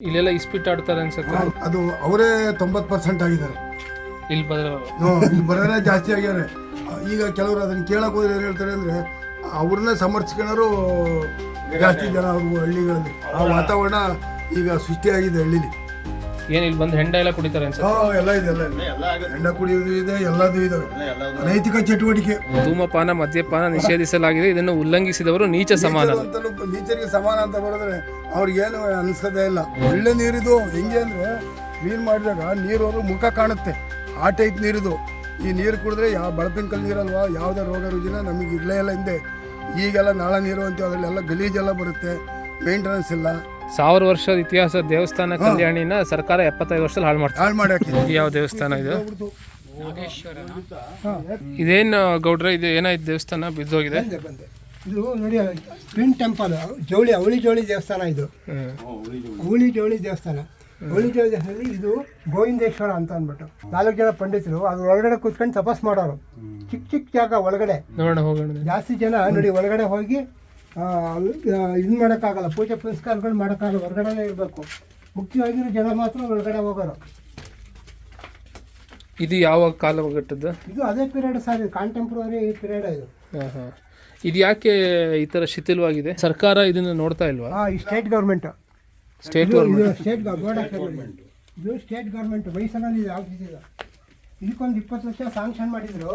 ಇಲ್ಲೆಲ್ಲ ಇಸ್ಪಿಟ್ ಆಡ್ತಾರೆ ಅನ್ಸುತ್ತೆ? ಅದು ಅವರೇ ತೊಂಬತ್ತು ಪರ್ಸೆಂಟ್ ಆಗಿದ್ದಾರೆ. ಇಲ್ಲಿ ಹ್ಮ್, ಇಲ್ಲಿ ಬರೋರೇ ಜಾಸ್ತಿ ಆಗ್ಯಾರೆ ಈಗ ಕೆಲವರು ಅದನ್ನ ಕೇಳಕ್ ಹೋದ್ರೆ ಏನ್ ಹೇಳ್ತಾರೆ ಅಂದ್ರೆ ಅವ್ರನ್ನೇ ಸಮರ್ಥಿಸ್ಕೊಳ್ಳೋರು ಜಾಸ್ತಿ ಜನ ಅವರು ಹಳ್ಳಿಗಳಲ್ಲಿ. ಆ ವಾತಾವರಣ ಈಗ ಸೃಷ್ಟಿಯಾಗಿದೆ ಹಳ್ಳಿಲಿ. ಏನ್ ಇಲ್ಲಿ ಬಂದು ಹೆಂಡ ಎಲ್ಲ ಕುಡಿತಾರೆ ಅನ್ಸುತ್ತೆ? ಹಾ ಎಲ್ಲ ಇದೆ ಎಲ್ಲ ಇದೆ. ಹೆಂಡ ಕುಡಿಯೋದು ಇದೆ ಎಲ್ಲದೂ ಇದಾವೆ. ನೈತಿಕ ಚಟುವಟಿಕೆ. ಧೂಮಪಾನ ಮದ್ಯಪಾನ ನಿಷೇಧಿಸಲಾಗಿದೆ. ಇದನ್ನು ಉಲ್ಲಂಘಿಸಿದವರು ನೀಚ ಸಮಾನ ಅಂತಲೂ ನೀಚರಿಗೆ ಸಮಾನ ಅಂತ ಬರೆದ್ರೆ ಅವ್ರಿಗೇನು ಅನಿಸ್ಕೋದೇ ಇಲ್ಲ. ಒಳ್ಳೆ ನೀರಿದು ಹೆಂಗೆ ಅಂದ್ರೆ ಕ್ಲೀನ್ ಮಾಡಿದಾಗ ನೀರು ಅವರು ಮುಖ ಕಾಣುತ್ತೆ. ಆ ಟೈಪ್ ನೀರಿದು. ಈ ನೀರು ಕುಡಿದ್ರೆ ಯಾವ ಬಳಪಿನ ಕಲ್ ನೀರಲ್ವಾ? ಯಾವುದೇ ರೋಗ ರುಜಿನ ನಮಗೆ ಇರಲೇ ಇಲ್ಲ ಹಿಂದೆ. ಈಗೆಲ್ಲ ನಾಳ ನೀರು ಅಂತೀವಿ ಅದರಲ್ಲೆಲ್ಲ ಗಲೀಜೆಲ್ಲ ಬರುತ್ತೆ. ಮೇಂಟೆನೆನ್ಸ್ ಇಲ್ಲ. ಸಾವಿರ ವರ್ಷದ ಇತಿಹಾಸ ದೇವಸ್ಥಾನ ಕಲ್ಯಾಣಿನ ಸರ್ಕಾರ ಎಪ್ಪತ್ತೈದು ವರ್ಷದಲ್ಲಿ ಹಾಳು ಮಾಡ್ತಾರೆ ಹಾಳು ಯಾವ ದೇವಸ್ಥಾನ ಇದು? ಇದೇನು ಗೌಡ್ರ ಇದು ಏನಾಯ್ತು ದೇವಸ್ಥಾನ? ಬಿದ್ದೋಗಿದೆ. ಬಂದೆ ಬಂದೆ. ಇದು ನೋಡಿ ಟ್ವಿನ್ ಟೆಂಪಲ್ ಜವಳಿ ಅವಳಿ ಜವಳಿ ದೇವಸ್ಥಾನ ಇದು. ಹೂಳಿ ಅವಳಿ ಜವಳಿ ದೇವಸ್ಥಾನ. ಅವಳಿ ಜವಳಿ ದೇವಸ್ಥಾನದಲ್ಲಿ ಇದು ಗೋವಿಂದೇಶ್ವರ ಅಂತ ಅಂದ್ಬಿಟ್ಟು. ನಾಲ್ಕು ಜನ ಪಂಡಿತರು ಅದ್ರ ಒಳಗಡೆ ಕೂತ್ಕೊಂಡು ತಪಸ್ ಮಾಡೋರು. ಚಿಕ್ಕ ಚಿಕ್ಕ ಜಾಗ ಒಳಗಡೆ. ನೋಡೋಣ ಹೋಗೋಣ. ಜಾಸ್ತಿ ಜನ ನೋಡಿ ಒಳಗಡೆ ಹೋಗಿ ಇದು ಮಾಡೋಕ್ಕಾಗಲ್ಲ. ಪೂಜೆ ಪುನಸ್ಕಾರಗಳು ಮಾಡೋಕ್ಕಾಗಲ್ಲ. ಹೊರಗಡೆನೇ ಇರಬೇಕು. ಮುಖ್ಯವಾಗಿರೋ ಜನ ಮಾತ್ರ ಹೊರಗಡೆ ಹೋಗೋರು. ಇದು ಯಾವ ಕಾಲ ಘಟ್ಟದ್ದು ಇದು ಅದೇ ಪೀರಿಯಡ್ ಸರ್ ಇದು ಕಾಂಟೆಂಪ್ರರಿ ಪೀರಿಯಡ್ ಇದು. ಹಾಂ ಹಾಂ. ಇದು ಯಾಕೆ ಈ ಥರ ಶಿಥಿಲವಾಗಿದೆ? ಸರ್ಕಾರ ಇದನ್ನು ನೋಡ್ತಾ ಇಲ್ವಾ? ಹಾಂ ಈ ಸ್ಟೇಟ್ ಗೌರ್ಮೆಂಟ್ ಸ್ಟೇಟ್ ಇದು ಸ್ಟೇಟ್ ಗೌರ್ಮೆಂಟ್ ಇದು ಸ್ಟೇಟ್ ಗೌರ್ಮೆಂಟ್ ಮೈಸೂರಲ್ಲಿ ಆಫೀಸ್ ಇದೆ? ಇದಕ್ಕೊಂದು ಇಪ್ಪತ್ತು ಲಕ್ಷ ಸಾಂಕ್ಷನ್ ಮಾಡಿದ್ರು.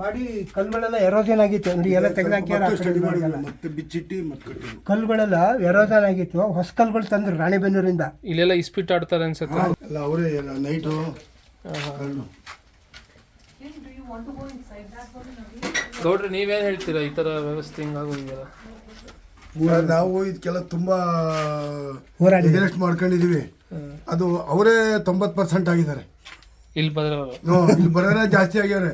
ಮಾಡಿ ಕಲ್ಲುಗಳೆಲ್ಲ ಎರೋಜನ್ ಆಗಿತ್ತು. ಅಂದ್ರೆ ಎಲ್ಲ ಮತ್ತೆ ಬಿಚ್ಚಿಟ್ಟು ಮತ್ತೆ ಕಲ್ಲುಗಳೆಲ್ಲ ಎರೋಜನ್ ಆಗಿತ್ತು. ಹೊಸ ಕಲ್ಲುಗಳು ತಂದ್ರು ರಾಣಿಬೆನ್ನೂರಿಂದ. ಇಲ್ಲೆಲ್ಲ ಇಸ್ಪಿಟ್ ಆಡ್ತಾರೆ ಅನ್ಸುತ್ತೆ. ಅಲ್ಲ ಅವರೇ ನೈಟು ಗೌಡ್ರಿ ನೀವೇನು ಹೇಳ್ತೀರಾ? ಈ ಥರ ವ್ಯವಸ್ಥೆ ಹಿಂಗಾಗೋದಿಲ್ಲ ನಾವು ಇದಕ್ಕೆಲ್ಲ ತುಂಬಾ ಇನ್ವೆಸ್ಟ್ ಮಾಡ್ಕೊಂಡಿದೀವಿ. ಅದು ಅವರೇ ತೊಂಬತ್ತು ಪರ್ಸೆಂಟ್ ಆಗಿದ್ದಾರೆ. ಇಲ್ಲಿ ಇಲ್ಲಿ ಬರೋರೇ ಜಾಸ್ತಿ ಆಗ್ಯಾರೆ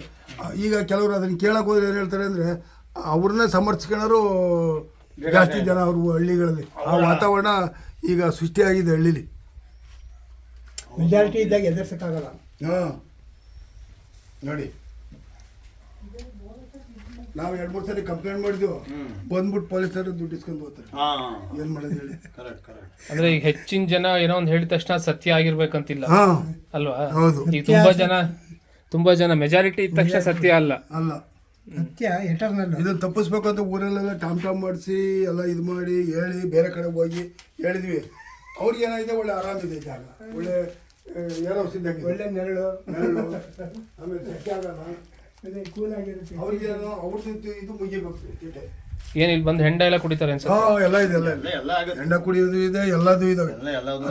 ಈಗ ಕೆಲವರು ಅದನ್ನ ಕೇಳಕ್ ಹೋದ್ರೆ ಏನ್ ಹೇಳ್ತಾರೆ ಅಂದ್ರೆ ಅವ್ರನ್ನ ಸಮರ್ಥಿಸ್ಕೊಳ್ಳೋರು ಜಾಸ್ತಿ ಜನ ಅವ್ರ ಹಳ್ಳಿಗಳಲ್ಲಿ. ಆ ವಾತಾವರಣ ಈಗ ಸೃಷ್ಟಿಯಾಗಿದೆ ಹಳ್ಳಿಲಿ. ಮೆಜಾರಿಟಿ ಇದ್ದಾಗ ಎದುರ್ಸಕ್ಕಾಗಲ್ಲ ಹಾ. ನೋಡಿ. ನಾವು ಎರಡು ಮೂರು ಸರಿ ಕಂಪ್ಲೇಂಟ್ ಮಾಡಿದ್ವು. ಬಂದ್ಬಿಟ್ಟು ಪೊಲೀಸರು ದುಡ್ಡು ಇಸ್ಕೊಂಡು ಹೋಗ್ತಾರೆ. ಏನ್ ಮಾಡೋದು ಹೇಳಿ? ಅಂದ್ರೆ ಈಗ ಹೆಚ್ಚಿನ ಜನ ಏನೋ ಒಂದು ಹೇಳಿದ ತಕ್ಷಣ ಸತ್ಯ ಆಗಿರ್ಬೇಕಂತಿಲ್ಲ. ಹಾ. ಅಲ್ವಾ? ಹೌದು. ಈಗ ತುಂಬಾ ಜನ ತುಂಬಾ ಜನ ಮೆಜಾರಿಟಿ ಇದ್ದ ತಕ್ಷಣ ಸತ್ಯ ಅಲ್ಲ. ಅಲ್ಲ. ಸತ್ಯ ಎಟರ್ನಲ್ ಇದನ್ನ ತಪ್ಪಿಸ್ಬೇಕಂತ ಅಂತ ಊರಲ್ಲೆಲ್ಲ ಟಾಮ್ ಟಾಮ್ ಮಾಡಿಸಿ ಎಲ್ಲ ಇದು ಮಾಡಿ ಹೇಳಿ ಬೇರೆ ಕಡೆ ಹೋಗಿ ಹೇಳಿದ್ವಿ. ಅವ್ರಿಗೆ ಏನಾಗಿದೆ ಒಳ್ಳೆ ಆರಾಮಿದೆ ಜಾಗ. ಒಳ್ಳೆ ಏನೋ ಸಿದ್ಧ ಒಳ್ಳೆ ನೆರಳು. ನೆರಳು, ಆಮೇಲೆ ಸತ್ಯ ಆಗಲ್ಲ. ಅದೇ ಕೂಲ್ ಆಗಿರುತ್ತೆ. ಅವ್ರಿಗೆ ಅವ್ರದ್ದು ಇದು ಮುಗಿಬೇಕು ತೀಟೆ. ಏನ್ ಇಲ್ಲಿ ಬಂದು ಹೆಂಡ ಎಲ್ಲ ಕುಡಿತಾರೆ ಅನ್ಸುತ್ತೆ? ಹಾ ಎಲ್ಲ ಇದೆ ಎಲ್ಲ ಇದೆ. ಹೆಂಡ ಕುಡಿಯೋದು ಇದೆ ಎಲ್ಲದೂ ಇದಾವೆ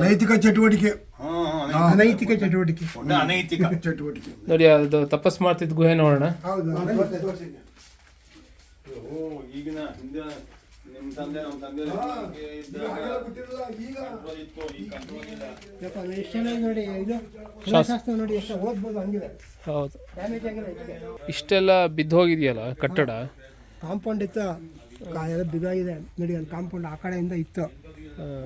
ನೈತಿಕ ಚಟುವಟಿಕೆ. ಅನೈತಿಕ ಚಟುವಟಿಕೆ. ಅನೈತಿಕ. ಚಟುವಟಿಕೆ. ನೋಡಿ ಅದು ತಪಸ್ ಮಾಡ್ತಿದ್ ಗುಹೆ ನೋಡೋಣ. ಹೌದು. ಓ ಈಗಿನ ಹಿಂದಿನ ನಿಮ್ ತಂದೆ ನಮ್ಮ ತಂದೆ ಇತ್ತು ಈ ಕಂಟ್ರೋಲ್ ಇಲ್ಲ. ಯಪ್ಪ, ಎಷ್ಟು ಚೆನ್ನಾಗಿ ನೋಡಿ ಇದು ಶಿಲಾಶಾಸ್ತ್ರ ನೋಡಿ ಎಷ್ಟು ಓದ್ಬೋದು ಹಂಗಿದೆ. ಹೌದು. ಡ್ಯಾಮೇಜ್ ಆಗಿಲ್ಲ ಇದಕ್ಕೆ? ಇಷ್ಟೆಲ್ಲ ಬಿದ್ದು ಹೋಗಿದೆಯಲ್ಲ ಕಟ್ಟಡ ಕಾಂಪೌಂಡ್ ಇತ್ತು ಕಾ- ಎಲ್ಲ ಬಿದ್ದಾಗಿದೆ. ನೋಡಿ ಅಲ್ಲಿ ಕಾಂಪೌಂಡ್ ಆ ಕಡೆಯಿಂದ ಇತ್ತು.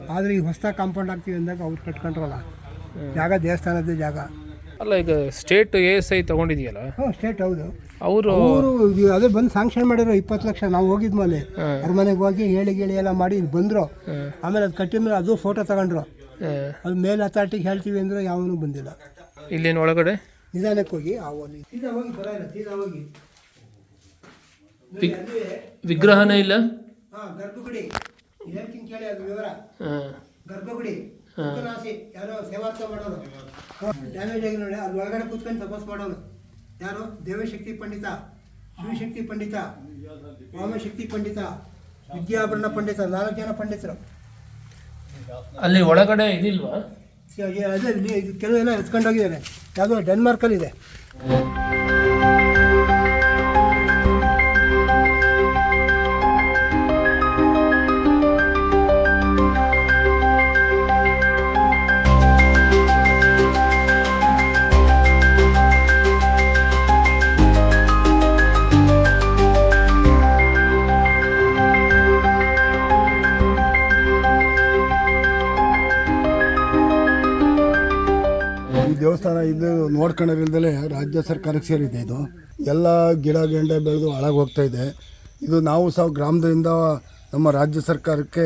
ಆದರೆ ಈಗ ಹೊಸ ಕಾಂಪೌಂಡ್ ಹಾಕ್ತೀವಿ ಅಂದಾಗ ಅವ್ರು ಕಟ್ಕೊಂಡ್ರಲ್ಲ. ಜಾಗ ದೇವಸ್ಥಾನದ ಜಾಗ. ಅಲ್ಲ ಈಗ ಸ್ಟೇಟ್ ಎ ಎಸ್ ಐ ತಗೊಂಡಿದೆಯಲ್ಲ? ಹ್ಞೂ ಸ್ಟೇಟ್ ಹೌದು. ಅವರು ಅವರು ಅದೇ ಬಂದು ಸಾಂಕ್ಷನ್ ಮಾಡಿದ್ರು ಇಪ್ಪತ್ತು ಲಕ್ಷ ನಾವು ಹೋಗಿದ್ಮೇಲೆ ಅವ್ರ ಮನೆಗೆ ಹೋಗಿ ಹೇಳಿ ಗೇಳಿ ಎಲ್ಲ ಮಾಡಿ ಇಲ್ಲಿ ಬಂದರು. ಆಮೇಲೆ ಅದು ಕಟ್ಟಿದ ಮೇಲೆ ಅದು ಫೋಟೋ ತಗೊಂಡ್ರು. ಅದು ಮೇಲೆ ಅಥಾರಿಟಿಗೆ ಹೇಳ್ತೀವಿ ಅಂದ್ರೆ ಯಾವನು ಬಂದಿಲ್ಲ. ಇಲ್ಲೇನು ಒಳಗಡೆ? ನಿಧಾನಕ್ಕೆ ಹೋಗಿ ಆ ಹೋಗಿ ಸೀದಾ ಹೋಗಿ ಬರೋಲ್ಲ ಸೀದಾ ಹೋಗಿ. ವಿಗ್- ವಿಗ್ರಹನೇ ಇಲ್ಲ? ಹಾಂ ಗರ್ಭಗುಡಿ. ಹೇಳ್ತೀನಿ ಕೇಳಿ ಅದು ವಿವರ? ಹಾಂ. ಗರ್ಭಗುಡಿ. ರಾಶಿ ಯಾರೋ ಸೇವಾರ್ಥ ಮಾಡೋನು ಡ್ಯಾಮೇಜ್ ಆಗಿ ನೋಡಿ ಅಲ್ಲಿ ಒಳಗಡೆ ಕೂತ್ಕೊಂಡು ತಪಸ್ ಮಾಡೋನು ಯಾರು ದೇವಶಕ್ತಿ ಪಂಡಿತ ಶಿವಶಕ್ತಿ ಪಂಡಿತ ವಾಮಶಕ್ತಿ ಪಂಡಿತ ವಿದ್ಯಾಭರಣ ಪಂಡಿತ ನಾಲ್ಕು ಜನ ಪಂಡಿತರು ಅಲ್ಲಿ ಒಳಗಡೆ ಇದಿಲ್ವಾ ಅದೇ ಕೆಲವೆಲ್ಲ ಎತ್ಕೊಂಡು ಹೋಗಿದ್ದಾರೆ ಯಾವುದೋ ಡೆನ್ಮಾರ್ಕಲ್ಲಿ ದೇವಸ್ಥಾನ ಇದು ನೋಡ್ಕೊಳ್ಳೋರಿಲ್ದಲೇ ರಾಜ್ಯ ಸರ್ಕಾರಕ್ಕೆ ಸೇರಿದೆ ಇದು. ಎಲ್ಲ ಗಿಡ ಗೆಂಡೆ ಬೆಳೆದು ಹಾಳಾಗಿ ಹೋಗ್ತಾ ಇದೆ. ಇದು ನಾವು ಸಹ ಗ್ರಾಮದಿಂದ ನಮ್ಮ ರಾಜ್ಯ ಸರ್ಕಾರಕ್ಕೆ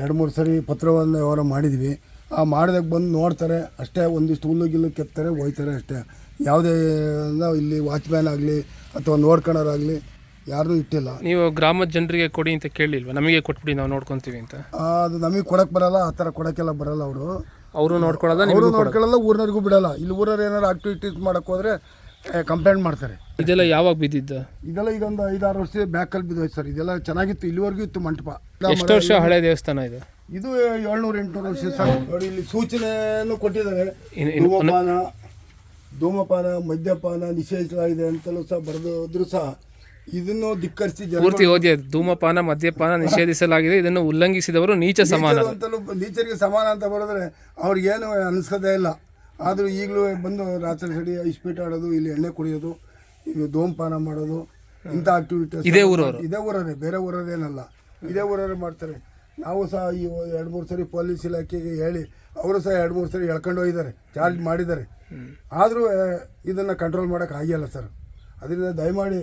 ಎರಡು ಮೂರು ಸರಿ ಪತ್ರವನ್ನು ವ್ಯವಹಾರ ಮಾಡಿದ್ವಿ. ಆ ಮಾಡಿದಾಗ ಬಂದು ನೋಡ್ತಾರೆ ಅಷ್ಟೇ ಒಂದಿಷ್ಟು ಹುಲ್ಲು ಗಿಲ್ಲು ಕೆತ್ತಾರೆ ಹೋಯ್ತಾರೆ ಅಷ್ಟೇ. ಯಾವುದೇ ಇಲ್ಲಿ ವಾಚ್ಮ್ಯಾನ್ ಆಗಲಿ ಅಥವಾ ನೋಡ್ಕೊಳೋರಾಗಲಿ ಯಾರು ಇಟ್ಟಿಲ್ಲ. ನೀವು ಗ್ರಾಮದ ಜನರಿಗೆ ಕೊಡಿ ಅಂತ ಕೇಳಿಲ್ವಾ? ನಮಗೆ ಕೊಟ್ಬಿಡಿ ನಾವು ನೋಡ್ಕೊತೀವಿ ಅಂತ. ಅದು ನಮಗೆ ಕೊಡಕ್ಕೆ ಬರಲ್ಲ ಆ ಥರ ಕೊಡೋಕ್ಕೆಲ್ಲ ಬರಲ್ಲ ಅವರು. ಅವರು ನೋಡ್ಕೊಳ್ಳೋದ? ಅವರು ನೋಡ್ಕೊಳ್ಳಲ್ಲ ಊರಿನವ್ರಿಗೂ ಬಿಡಲ್ಲ. ಇಲ್ಲಿ ಊರವ್ರು ಏನಾರು ಆಕ್ಟಿವಿಟೀಸ್ ಮಾಡಕ್ಕೆ ಹೋದ್ರೆ ಕಂಪ್ಲೇಂಟ್ ಮಾಡ್ತಾರೆ. ಇದೆಲ್ಲ ಯಾವಾಗ ಬಿದ್ದಿದ್ದ? ಇದೆಲ್ಲ ಇದೊಂದು ಐದಾರು ವರ್ಷ ಬ್ಯಾಕಲ್ಲಿ ಬಿದ್ದೋಯ್ತು ಸರ್. ಇದೆಲ್ಲ ಚೆನ್ನಾಗಿತ್ತು. ಇಲ್ಲಿವರೆಗೂ ಇತ್ತು ಮಂಟಪ. ಎಷ್ಟು ವರ್ಷ ಹಳೆ ದೇವಸ್ಥಾನ ಇದು? ಇದು ಏಳ್ನೂರು ಎಂಟುನೂರು ವರ್ಷ ಸರ್. ನೋಡಿ ಇಲ್ಲಿ ಸೂಚನೆಯನ್ನು ಕೊಟ್ಟಿದ್ದಾರೆ. ಧೂಮಪಾನ ಧೂಮಪಾನ ಮದ್ಯಪಾನ ನಿಷೇಧಿಸಲಾಗಿದೆ ಅಂತಲೂ ಸಹ ಬರೆದಿದ್ರು ಸಹ ಇದನ್ನು ಧಿಕ್ಕರಿಸಿ ಪೂರ್ತಿ ಓದಿ ಧೂಮಪಾನ ಮದ್ಯಪಾನ ನಿಷೇಧಿಸಲಾಗಿದೆ. ಇದನ್ನು ಉಲ್ಲಂಘಿಸಿದವರು ನೀಚ ಸಮಾನ ಅಂತಲೂ ನೀಚರಿಗೆ ಸಮಾನ ಅಂತ ಬರೆದ್ರೆ ಅವ್ರಿಗೇನು ಅನಿಸ್ಕೋದೇ ಇಲ್ಲ. ಆದರೂ ಈಗಲೂ ಬಂದು ರಾತ್ರಿ ಸಡಿ ಇಸ್ಪೀಟ್ ಆಡೋದು ಇಲ್ಲಿ ಎಣ್ಣೆ ಕುಡಿಯೋದು ಇದು ಧೂಮಪಾನ ಮಾಡೋದು ಇಂಥ ಆಕ್ಟಿವಿಟೀಸ್ ಇದೇ ಊರವರು? ಇದೇ ಊರವರೇ ಬೇರೆ ಊರವರೇನಲ್ಲ. ಇದೇ ಊರವರೇ ಮಾಡ್ತಾರೆ. ನಾವು ಸಹ ಈ ಎರಡು ಮೂರು ಸರಿ ಪೊಲೀಸ್ ಇಲಾಖೆಗೆ ಹೇಳಿ ಅವರು ಸಹ ಎರಡು ಮೂರು ಸರಿ ಎಳ್ಕೊಂಡು ಹೋಗಿದ್ದಾರೆ ಚಾರ್ಜ್ ಮಾಡಿದ್ದಾರೆ. ಆದರೂ ಇದನ್ನು ಕಂಟ್ರೋಲ್ ಮಾಡೋಕೆ ಆಗಿಲ್ಲ ಸರ್. ಅದರಿಂದ ದಯಮಾಡಿ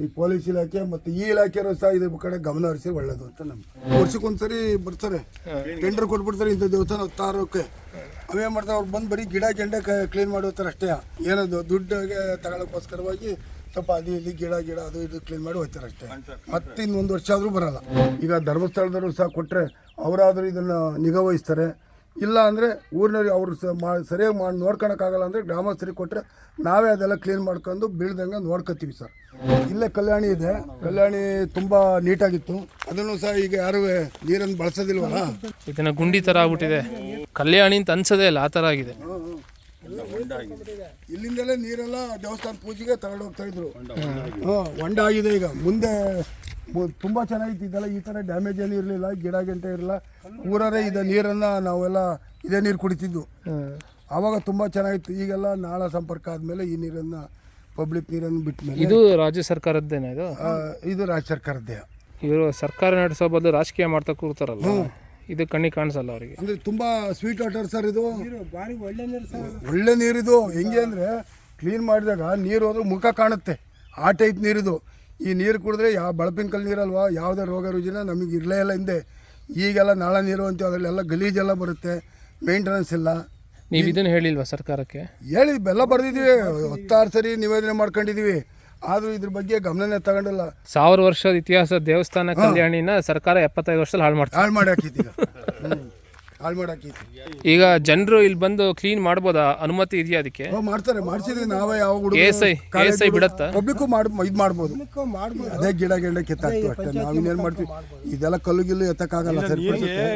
ಈ ಪೊಲೀಸ್ ಇಲಾಖೆ ಮತ್ತು ಈ ಇಲಾಖೆಯವರು ಸಹ ಇದ್ರ ಕಡೆ ಗಮನ ಹರಿಸಿ ಒಳ್ಳೇದು ಅಂತ ನಮ್ಗೆ. ವರ್ಷಕ್ಕೊಂದ್ಸರಿ ಬರ್ತಾರೆ. ಟೆಂಡರ್ ಕೊಟ್ಬಿಡ್ತಾರೆ ಇಂಥ ದೇವಸ್ಥಾನ ತಾರೋಕೆ ಅವೇನು ಮಾಡ್ತಾರೆ? ಅವ್ರು ಬಂದು ಬರೀ ಗಿಡ ಗೆಂಡೆ ಕ್ಲೀನ್ ಮಾಡೋತಾರೆ ಅಷ್ಟೇ. ಏನದು ದುಡ್ಡಿಗೆ ತಗೊಳ್ಳೋಕ್ಕೋಸ್ಕರವಾಗಿ ಸ್ವಲ್ಪ ಅದು ಇಲ್ಲಿ ಗಿಡ ಗಿಡ ಅದು ಇದು ಕ್ಲೀನ್ ಮಾಡಿ ಹೋಗ್ತಾರೆ ಅಷ್ಟೇ. ಮತ್ತೆ ಇನ್ನೊಂದು ವರ್ಷ ಆದರೂ ಬರಲ್ಲ. ಈಗ ಧರ್ಮಸ್ಥಳದವರು ಸಹ ಕೊಟ್ಟರೆ ಅವರಾದರೂ ಇದನ್ನು ನಿಗಾ ವಹಿಸ್ತಾರೆ. ಇಲ್ಲ ಅಂದರೆ ಊರಿನವ್ರಿಗೆ ಅವರು ಸ ಮಾ ಸರಿಯಾಗಿ ಮಾಡಿ ನೋಡ್ಕೊಳಕ್ಕಾಗಲ್ಲ ಅಂದರೆ ಗ್ರಾಮಸ್ಥರಿಗೆ ಕೊಟ್ಟರೆ ನಾವೇ ಅದೆಲ್ಲ ಕ್ಲೀನ್ ಮಾಡ್ಕೊಂಡು ಬೀಳ್ದಂಗೆ ನೋಡ್ಕೊತೀವಿ ಸರ್. ಇಲ್ಲೇ ಕಲ್ಯಾಣಿ ಇದೆ. ಕಲ್ಯಾಣಿ ತುಂಬ ನೀಟಾಗಿತ್ತು. ಅದನ್ನು ಸಹ ಈಗ ಯಾರು ನೀರನ್ನು ಬಳಸೋದಿಲ್ವಲ್ಲ? ಇದನ್ನ ಗುಂಡಿ ಥರ ಆಗ್ಬಿಟ್ಟಿದೆ. ಕಲ್ಯಾಣಿ ಅಂತ ಅನ್ಸೋದೇ ಇಲ್ಲ ಆ ಥರ ಆಗಿದೆ. ಇಲ್ಲಿಂದಲೇ ನೀರೆಲ್ಲ ದೇವಸ್ಥಾನ ಪೂಜೆಗೆ ತಗೊಂಡು ಹೋಗ್ತಾ ಇದ್ರು. ಒಂಡಾಗಿದೆ ಹೊಂಡ ಆಗಿದೆ ಈಗ. ಮುಂದೆ ತುಂಬಾ ಚೆನ್ನಾಗಿತ್ತು ಇದೆಲ್ಲ ಈ ಥರ ಡ್ಯಾಮೇಜ್ ಏನು ಇರಲಿಲ್ಲ ಗಿಡ ಗಂಟೆ ಇರಲಿಲ್ಲ. ಊರರೇ ಇದೆ ನೀರನ್ನು ನಾವೆಲ್ಲ ಇದೇ ನೀರು ಕುಡಿತಿದ್ದು. ಆವಾಗ ತುಂಬ ಚೆನ್ನಾಗಿತ್ತು. ಈಗೆಲ್ಲ ನಾಳ ಸಂಪರ್ಕ ಆದಮೇಲೆ ಈ ನೀರನ್ನು ಪಬ್ಲಿಕ್ ನೀರನ್ನು ಬಿಟ್ಟ ಮೇಲೆ ಇದು ರಾಜ್ಯ ಸರ್ಕಾರದ್ದೇನ ಇದು? ಇದು ರಾಜ್ಯ ಸರ್ಕಾರದ್ದೇ. ಇವರು ಸರ್ಕಾರ ನಡೆಸೋ ಬದಲು ರಾಜಕೀಯ ಮಾಡ್ತಾ ಕೂರ್ತಾರಲ್ಲ. ಇದು ಕಣ್ಣಿಗೆ ಕಾಣಿಸಲ್ಲ ಅವರಿಗೆ. ಅಂದರೆ ತುಂಬ ಸ್ವೀಟ್ ವಾಟರ್ ಸರ್ ಇದು. ಒಳ್ಳೆ ನೀರು ಸರ್ ಒಳ್ಳೆ ನೀರಿದು. ಹೆಂಗೆ ಅಂದರೆ ಕ್ಲೀನ್ ಮಾಡಿದಾಗ ನೀರು ಹೋದ್ರೆ ಮುಖ ಕಾಣುತ್ತೆ. ಆ ಟೈಪ್ ನೀರಿದು. ಈ ನೀರು ಕುಡಿದ್ರೆ ಯಾವ ಬಳಪಿನ ನೀರಲ್ವಾ? ಯಾವುದೇ ರೋಗ ರುಜಿನ ನಮಗೆ ಇರಲೇ ಇಲ್ಲ ಹಿಂದೆ. ಈಗೆಲ್ಲ ನಾಳ ನೀರು ಅಂತೀವಿ ಅದರಲ್ಲೆಲ್ಲ ಗಲೀಜೆಲ್ಲ ಬರುತ್ತೆ. ಮೇಂಟೆನೆನ್ಸ್ ಇಲ್ಲ. ನೀವು ಇದನ್ನು ಹೇಳಿಲ್ವಾ ಸರ್ಕಾರಕ್ಕೆ? ಹೇಳಿ ಬೆಲ್ಲ ಬರೆದಿದ್ದೀವಿ ಹತ್ತಾರು ಸರಿ ನಿವೇದನೆ ಮಾಡ್ಕೊಂಡಿದ್ದೀವಿ ಆದರೂ ಇದ್ರ ಬಗ್ಗೆ ಗಮನನೇ ತಗೊಂಡಿಲ್ಲ. ಸಾವಿರ ವರ್ಷದ ಇತಿಹಾಸ ದೇವಸ್ಥಾನ ಕಲ್ಯಾಣಿನ ಸರ್ಕಾರ ಎಪ್ಪತ್ತೈದು ವರ್ಷದಲ್ಲಿ ಹಾಳು ಮಾಡ್ತಾರೆ ಹಾಳು ಮಾಡಿ ಹ್ಞೂ ಹಾಳು ಮಾಡಿ ಈಗ ಜನರು ಇಲ್ಲಿ ಬಂದು ಕ್ಲೀನ್ ಮಾಡ್ಬೋದಾ? ಅನುಮತಿ ಇದೆಯಾ ಅದಕ್ಕೆ? ಓ, ಮಾಡ್ತಾರೆ. ಮಾಡ್ಸಿದ್ರೆ ನಾವೇ ಯಾವ KSI KSI ಬಿಡತ್ತಾ? ಪಬ್ಲಿಕ್ಕು ಮಾಡ್ ಇದು ಮಾಡ್ಬೋದು. ಮಾಡ್ಬೋದು. ಅದೇ ಗಿಡ ಗಿಡ ಕಿತ್ತಾಕ್ತಿವಿ ಅಷ್ಟೇ. ನಾವಿನ್ನೇನು ಮಾಡ್ತೀವಿ? ಇದೆಲ್ಲ ಕಲ್ಲು ಗಿಲ್ಲು ಎತ್ತಕ್ಕಾಗಲ್ಲ ಸರಿಪಡಿಸುತ್ತೆ